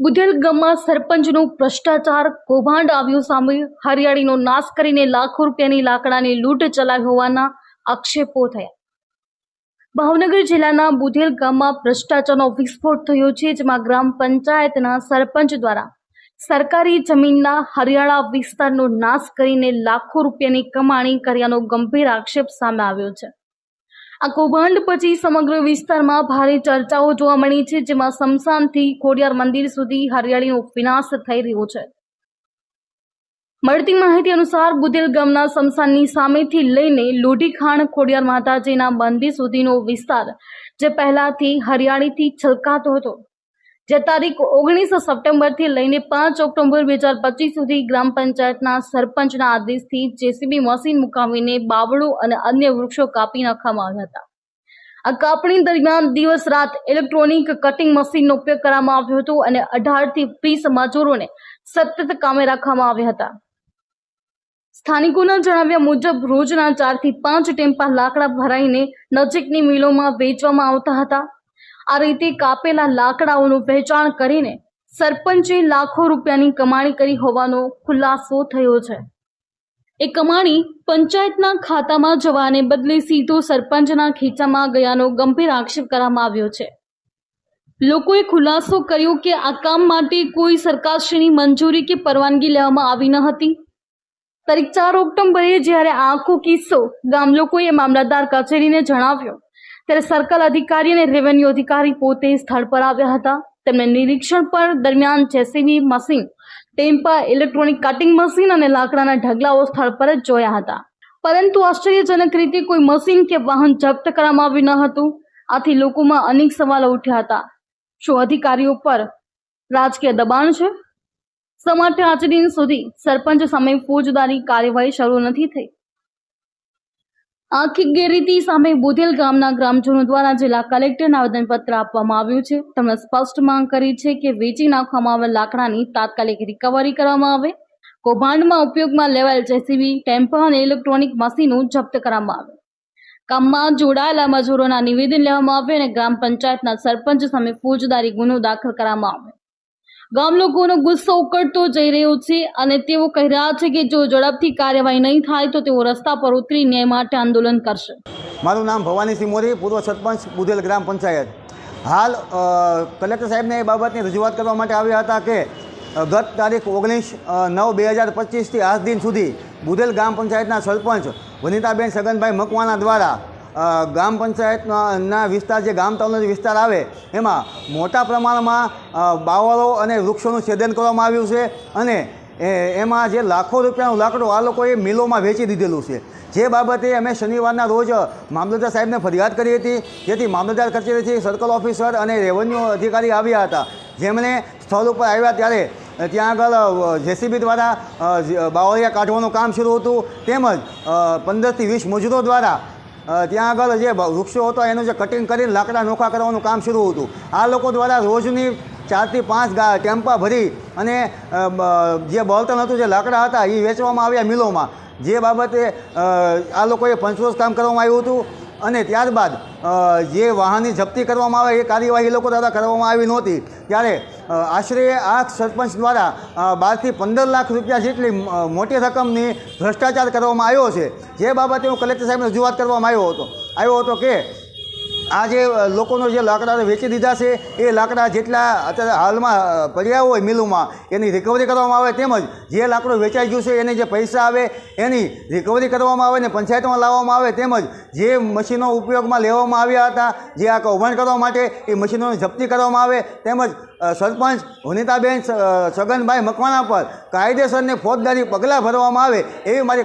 બુધેલ ગામમાં સરપંચનું ભ્રષ્ટાચાર કૌભાંડ આવ્યું સામે હરિયાળીનો નાશ કરીને લાખો રૂપિયાની લાકડાની લૂંટ ચલાવી હોવાના આક્ષેપો થયા. ભાવનગર જિલ્લાના બુધેલ ગામમાં ભ્રષ્ટાચારનો વિસ્ફોટ થયો છે, જેમાં ગ્રામ પંચાયતના સરપંચ દ્વારા સરકારી જમીનના હરિયાળા વિસ્તારનો નાશ કરીને લાખો રૂપિયાની કમાણી કર્યાનો ગંભીર આક્ષેપ સામે આવ્યો છે. આ કૌભાંડ પછી સમગ્ર વિસ્તારમાં ભારે ચર્ચાઓ જોવા મળી છે, જેમાં સમસાનથી ખોડિયાર મંદિર સુધી હરિયાળીનો વિનાશ થઈ રહ્યો છે. મળતી માહિતી અનુસાર બુદેલ ગામના સમસાનની સામેથી લઈને લોઢીખાણ ખોડિયાર માતાજીના મંદિર સુધીનો વિસ્તાર, જે પહેલાથી હરિયાળીથી છલકાતો હતો. જે તારીખ ઓગણીસ સપ્ટેમ્બરથી લઈને પાંચ ઓક્ટોબર બે હજાર પચીસ સુધી ગ્રામ પંચાયતના સરપંચના આદેશથી જેસીબી મશીન મુકાવીને બાવળું અને અન્ય વૃક્ષો કાપી નાખવામાં આવ્યા હતા. આ કાપણી દરમિયાન દિવસ રાત ઇલેક્ટ્રોનિક કટિંગ મશીનનો ઉપયોગ કરવામાં આવ્યો હતો અને અઢારથી વીસ મજૂરોને સતત કામે રાખવામાં આવ્યા હતા. સ્થાનિકોના જણાવ્યા મુજબ રોજના ચારથી પાંચ ટેમ્પા લાકડા ભરાઈને નજીકની મિલોમાં વેચવામાં આવતા હતા. આ રીતે કાપેલા લાકડાઓનું વેચાણ કરીને સરપંચે લાખો રૂપિયાની કમાણી કરી હોવાનો ખુલાસો થયો છે. એ કમાણી પંચાયતના ખાતામાં જવાને બદલે સીધો સરપંચના ખીચામાં ગયાનો ગંભીર આક્ષેપ કરવામાં આવ્યો છે. લોકોએ ખુલાસો કર્યો કે આ કામ માટે કોઈ સરકારશ્રીની મંજૂરી કે પરવાનગી લેવામાં આવી ન હતી. તારીખ ચાર ઓક્ટોબરે જ્યારે આખો કિસ્સો ગામલોકોએ મામલતદાર કચેરીને જણાવ્યો ત્યારે સર્કલ અધિકારી અને રેવન્યુ અધિકારી પોતે સ્થળ પર આવ્યા હતા. તેમણે નિરીક્ષણ પર દરમિયાન જેસીબી મશીન, ટેમ્પા ઇલેક્ટ્રોનિક કટિંગ મશીન અને લાકડાના ઢગલાઓ સ્થળ પર જ જોયા હતા. પરંતુ આશ્ચર્યજનક રીતે કોઈ મશીન કે વાહન જપ્ત કરવામાં આવ્યું ન હતું. આથી લોકોમાં અનેક સવાલો ઉઠ્યા હતા. શું અધિકારીઓ પર રાજકીય દબાણ છે? માટે આજ દિન સુધી સરપંચ સામે ફોજદારી કાર્યવાહી શરૂ નથી થઈ? આખી ગેરરીતિ સામે બુધેલ ગામના ગ્રામજનો દ્વારા જિલ્લા કલેક્ટરને આવેદનપત્ર આપવામાં આવ્યું છે. તેમણે સ્પષ્ટ માંગ કરી છે કે વેચી નાખવામાં આવેલ લાકડાની તાત્કાલિક રિકવરી કરવામાં આવે. કૌભાંડમાં ઉપયોગમાં લેવાયેલ જેસીબી, ટેમ્પો અને ઇલેક્ટ્રોનિક મશીનો જપ્ત કરવામાં આવે. કામમાં જોડાયેલા મજૂરોના નિવેદન લેવામાં આવે અને ગ્રામ પંચાયતના સરપંચ સામે ફોજદારી ગુનો દાખલ કરવામાં આવે. ગામ લોકોનો ગુસ્સો ઉકળતો જઈ રહ્યો છે અને તેઓ કહી રહ્યા છે કે જો ઝડપથી કાર્યવાહી નહીં થાય તો તેઓ રસ્તા પર ઉતરી ન્યાય માટે આંદોલન કરશે. મારું નામ ભવાનીસિંહ મોરી પૂર્વ સરપંચ બુધેલ ગ્રામ પંચાયત. હાલ કલેક્ટર સાહેબને એ બાબતની રજૂઆત કરવા માટે આવ્યા હતા કે ગત તારીખ ઓગણીસ નવ બે હજાર પચીસથી આજ દિન સુધી બુધેલ ગ્રામ પંચાયતના સરપંચ વનિતાબેન સગનભાઈ મકવાણા દ્વારા ગ્રામ પંચાયતના વિસ્તાર, જે ગામ તાલુકાનો વિસ્તાર આવે, એમાં મોટા પ્રમાણમાં બાવળો અને વૃક્ષોનું છેદન કરવામાં આવ્યું છે અને એમાં જે લાખો રૂપિયાનું લાકડું આ લોકોએ મિલોમાં વેચી દીધેલું છે. જે બાબતે અમે શનિવારના રોજ મામલતદાર સાહેબને ફરિયાદ કરી હતી. જેથી મામલતદાર કચેરીથી સર્કલ ઓફિસર અને રેવન્યુ અધિકારી આવ્યા હતા. જેમણે સ્થળ ઉપર આવ્યા ત્યારે ત્યાં આગળ જેસીબી દ્વારા બાવળિયા કાઢવાનું કામ શરૂ હતું. તેમજ પંદરથી વીસ મજૂરો દ્વારા ત્યાં આગળ જે વૃક્ષો હતો, એનું જે કટિંગ કરીને લાકડા નોખા કરવાનું કામ શરૂ હતું. આ લોકો દ્વારા રોજની ચારથી પાંચ ગા, ટેમ્પા ભરી અને જે બળતણ હતું, જે લાકડા હતા એ વેચવામાં આવ્યા મિલોમાં. જે બાબતે આ લોકોએ પંચરોજ કામ કરવામાં આવ્યું હતું. અને ત્યારબાદ જે વાહનની જપ્તી કરવામાં આવે, એ કાર્યવાહી લોકો દ્વારા કરવામાં આવી નહોતી. ત્યારે આશરે આ સરપંચ દ્વારા બારથી પંદર લાખ રૂપિયા જેટલી મોટી રકમની ભ્રષ્ટાચાર કરવામાં આવ્યો છે. જે બાબતે હું કલેક્ટર સાહેબને રજૂઆત કરવામાં આવ્યો હતો. આવ્યો હતો કે આ જે લોકોનો જે લાકડા વેચી દીધા છે, એ લાકડા જેટલા અત્યારે હાલમાં પડ્યા હોય મિલોમાં, એની રિકવરી કરવામાં આવે તેમજ જે લાકડું વેચાઈ ગયું છે, એને જે પૈસા આવે, એની રિકવરી કરવામાં આવે ને પંચાયતમાં લાવવામાં આવે તેમજ જે મશીનો ઉપયોગમાં લેવામાં આવ્યા હતા, જે આ કૌભાંડ કરવા માટે એ મશીનોની જપ્તી કરવામાં આવે તેમજ સરપંચ વનિતાબેન સગનભાઈ મકવાના પર કાયદેસરને ફોજદારી પગલાં ભરવામાં આવે, એવી મારી